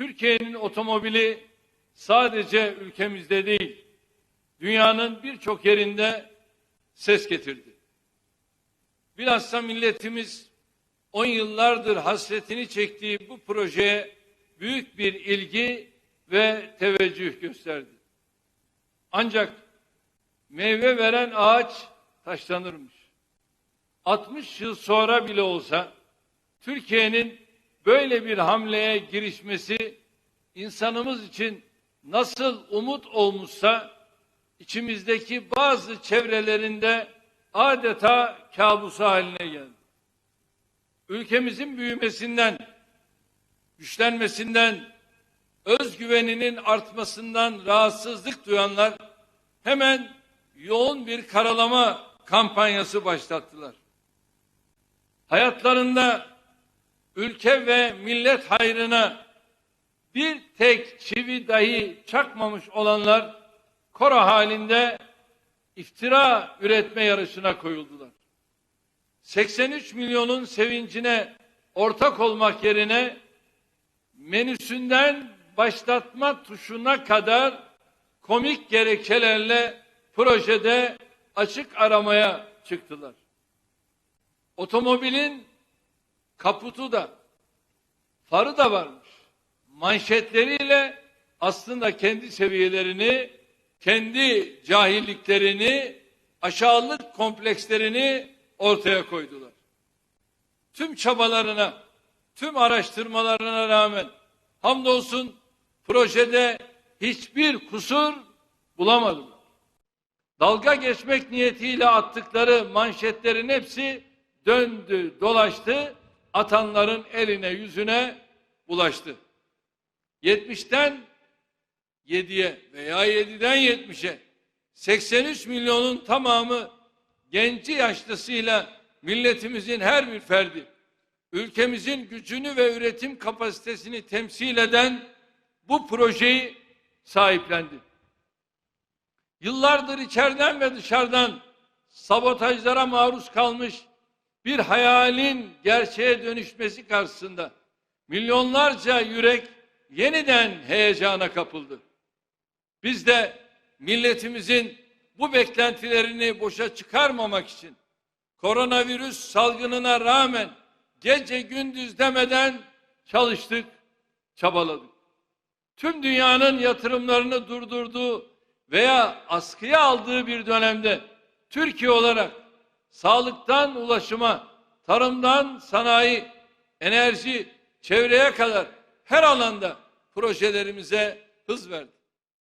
Türkiye'nin otomobili sadece ülkemizde değil, dünyanın birçok yerinde ses getirdi. Bilhassa milletimiz 10 yıllardır hasretini çektiği bu projeye büyük bir ilgi ve teveccüh gösterdi. Ancak meyve veren ağaç taşlanırmış. 60 yıl sonra bile olsa Türkiye'nin böyle bir hamleye girişmesi insanımız için nasıl umut olmuşsa içimizdeki bazı çevrelerinde adeta kabus haline geldi. Ülkemizin büyümesinden, güçlenmesinden, özgüveninin artmasından rahatsızlık duyanlar hemen yoğun bir karalama kampanyası başlattılar. Hayatlarında ülke ve millet hayrına bir tek çivi dahi çakmamış olanlar koro halinde iftira üretme yarışına koyuldular. 83 milyonun sevincine ortak olmak yerine menüsünden başlatma tuşuna kadar komik gerekçelerle projede açık aramaya çıktılar. Otomobilin kaputu da farı da varmış. Manşetleriyle aslında kendi seviyelerini, kendi cahilliklerini, aşağılık komplekslerini ortaya koydular. Tüm çabalarına, tüm araştırmalarına rağmen hamdolsun projede hiçbir kusur bulamadılar. Dalga geçmek niyetiyle attıkları manşetlerin hepsi döndü, dolaştı, atanların eline, yüzüne bulaştı. 70'ten 7'ye veya 7'den 70'e 83 milyonun tamamı genci yaşlısıyla milletimizin her bir ferdi ülkemizin gücünü ve üretim kapasitesini temsil eden bu projeyi sahiplendi. Yıllardır içeriden ve dışarıdan sabotajlara maruz kalmış bir hayalin gerçeğe dönüşmesi karşısında milyonlarca yürek yeniden heyecana kapıldı. Biz de milletimizin bu beklentilerini boşa çıkarmamak için koronavirüs salgınına rağmen gece gündüz demeden çalıştık, çabaladık. Tüm dünyanın yatırımlarını durdurduğu veya askıya aldığı bir dönemde Türkiye olarak sağlıktan ulaşıma, tarımdan sanayi, enerji, çevreye kadar her alanda projelerimize hız verdik.